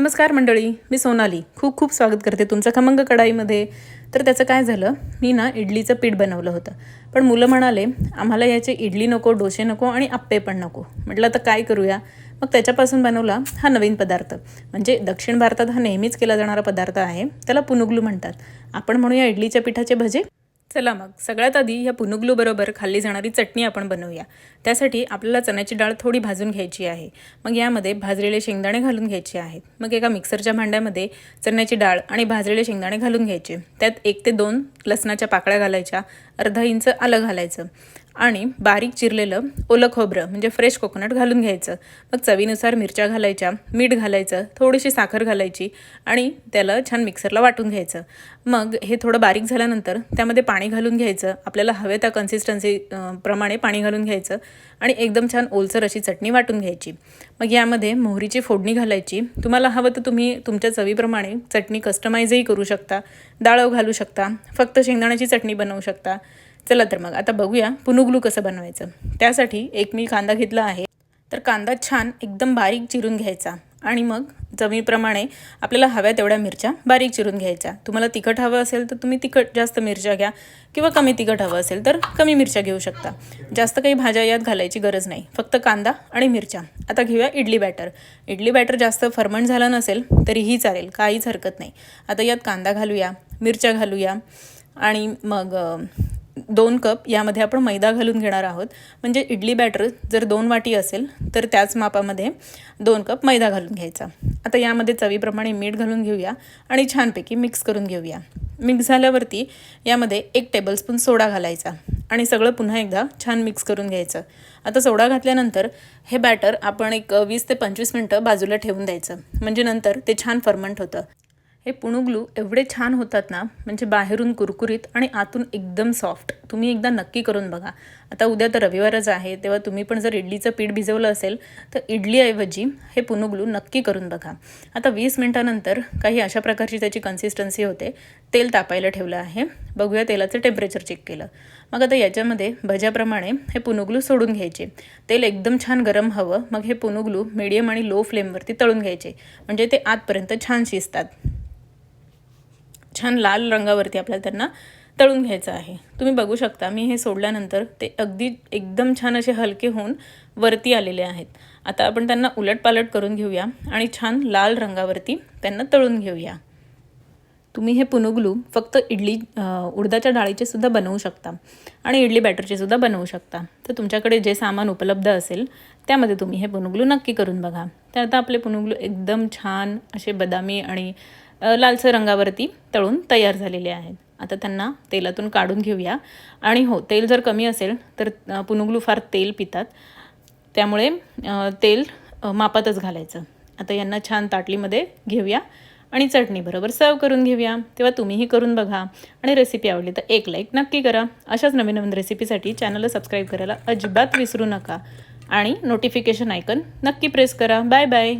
नमस्कार मंडळी मी सोनाली. खूप खूप स्वागत करते तुमचं खमंग कढाईमध्ये. तर त्याचं काय झालं मी ना इडलीचं पीठ बनवलं होतं. पण मुलं म्हणाले आम्हाला याचे इडली नको डोसे नको आणि आप्पे पण नको. म्हटलं तर काय करूया? मग त्याच्यापासून बनवला हा नवीन पदार्थ. म्हणजे दक्षिण भारतात हा नेहमीच केला जाणारा पदार्थ आहे त्याला पुनुगलू म्हणतात. आपण म्हणूया इडलीच्या पिठाचे भजे? चला मग. सगळ्यात आधी ह्या पुनुगलूबरोबर खाल्ली जाणारी चटणी आपण बनवूया. त्यासाठी आपल्याला चण्याची डाळ थोडी भाजून घ्यायची आहे. मग यामध्ये भाजलेले शेंगदाणे घालून घ्यायचे आहेत. मग एका मिक्सरच्या भांड्यामध्ये चण्याची डाळ आणि भाजलेले शेंगदाणे घालून घ्यायचे. त्यात एक ते दोन लसणाच्या पाकळ्या घालायच्या. अर्धा इंच आलं घालायचं. आणि बारीक चिरलेलं ओलं खोबरं म्हणजे फ्रेश कोकोनट घालून घ्यायचं. मग चवीनुसार मिरच्या घालायच्या मीठ घालायचं थोडीशी साखर घालायची आणि त्याला छान मिक्सरला वाटून घ्यायचं. मग हे थोडं बारीक झाल्यानंतर त्यामध्ये पाणी घालून घ्यायचं. आपल्याला हवे त्या कन्सिस्टन्सी प्रमाणे पाणी घालून घ्यायचं आणि एकदम छान ओलसर अशी चटणी वाटून घ्यायची. मग यामध्ये मोहरीची फोडणी घालायची. तुम्हाला हवं तर तुम्ही तुमच्या चवीप्रमाणे चटणी कस्टमाइजही करू शकता. डाळव घालू शकता. फक्त शेंगदाण्याची चटणी बनवू शकता. चला तर मग आता बघूया पुनुगलू कसं बनवायचं. त्यासाठी एक मी कांदा घेतला आहे. तर कांदा छान एकदम बारीक चिरून घ्यायचा आणि मग जमीप्रमाणे आपल्याला हव्या तेवढ्या मिरच्या बारीक चिरून घ्यायच्या. तुम्हाला तिखट हवं असेल तर तुम्ही तिखट जास्त मिरच्या घ्या किंवा कमी तिखट हवं असेल तर कमी मिरच्या घेऊ शकता. जास्त काही भाज्या यात घालायची गरज नाही. फक्त कांदा आणि मिरच्या. आता घेऊया इडली बॅटर. इडली बॅटर जास्त फर्मंट झालं नसेल तरीही चालेल काहीच हरकत नाही. आता यात कांदा घालूया मिरच्या घालूया आणि मग दोन कप यामध्ये आपण मैदा घालून घेणार आहोत. म्हणजे इडली बॅटर जर दोन वाटी असेल तर त्याच मापामध्ये दोन कप मैदा घालून घ्यायचा. आता यामध्ये चवीप्रमाणे मीठ घालून घेऊया आणि छानपैकी मिक्स करून घेऊया. मिक्स झाल्यावरती यामध्ये एक टेबलस्पून सोडा घालायचा आणि सगळं पुन्हा एकदा छान मिक्स करून घ्यायचं. आता सोडा घातल्यानंतर हे बॅटर आपण एक वीस ते पंचवीस मिनटं बाजूला ठेवून द्यायचं. म्हणजे नंतर ते छान फर्मंट होतं. हे पुणुगलू एवढे छान होतात ना म्हणजे बाहेरून कुरकुरीत आणि आतून एकदम सॉफ्ट तुम्ही एकदा नक्की करून बघा. आता उद्या तर रविवारच आहे तेव्हा तुम्ही पण जर इडलीचं पीठ भिजवलं असेल तर इडलीऐवजी हे पुणुगलू नक्की करून बघा. आता वीस मिनटानंतर काही अशा प्रकारची त्याची कन्सिस्टन्सी होते. तेल तापायला ठेवलं आहे. बघूया तेलाचं टेम्परेचर चेक केलं. मग आता याच्यामध्ये भज्याप्रमाणे हे पुनुगलू सोडून घ्यायचे. तेल एकदम छान गरम हवं. मग हे पुनुगलू मिडियम आणि लो फ्लेमवरती तळून घ्यायचे. म्हणजे ते आतपर्यंत छान शिजतात. छान लाल रंगावरती आपल्याला त्यांना तळून घ्यायचं आहे. तुम्ही बघू शकता मी हे सोडल्यानंतर ते अगदी एकदम छान असे हलके होऊन वरती आलेले आहेत. आता आपण त्यांना उलटपालट करून घेऊया आणि छान लाल रंगावरती त्यांना तळून घेऊया. तुम्ही हे पुनुगलू फक्त इडली उडदाच्या डाळीचे सुद्धा बनवू शकता आणि इडली बॅटरचे सुद्धा बनवू शकता. तर तुमच्याकडे जे सामान उपलब्ध असेल त्यामध्ये तुम्ही हे पुनुगलू नक्की करून बघा. तर आता आपले पुनुगलू एकदम छान असे बदामी आणि लालसर रंगावरती तळून तयार झालेले आहेत. आता त्यांना तेलातून काढून घेऊया. आणि हो तेल जर कमी असेल तर पुनुगलू फार तेल पितात. त्यामुळे तेल मापातच घालायचं. आता यांना छान ताटलीमध्ये घेऊया. आणि चटणीबरोबर सर्व करून घेऊया. तेव्हा तुम्हीही करून बघा. आणि रेसिपी आवडली तर एक लाईक नक्की करा. अशाच नवीन नवीन रेसिपीसाठी चॅनलला सबस्क्राईब करायला अजिबात विसरू नका. आणि नोटिफिकेशन आयकन नक्की प्रेस करा. Bye bye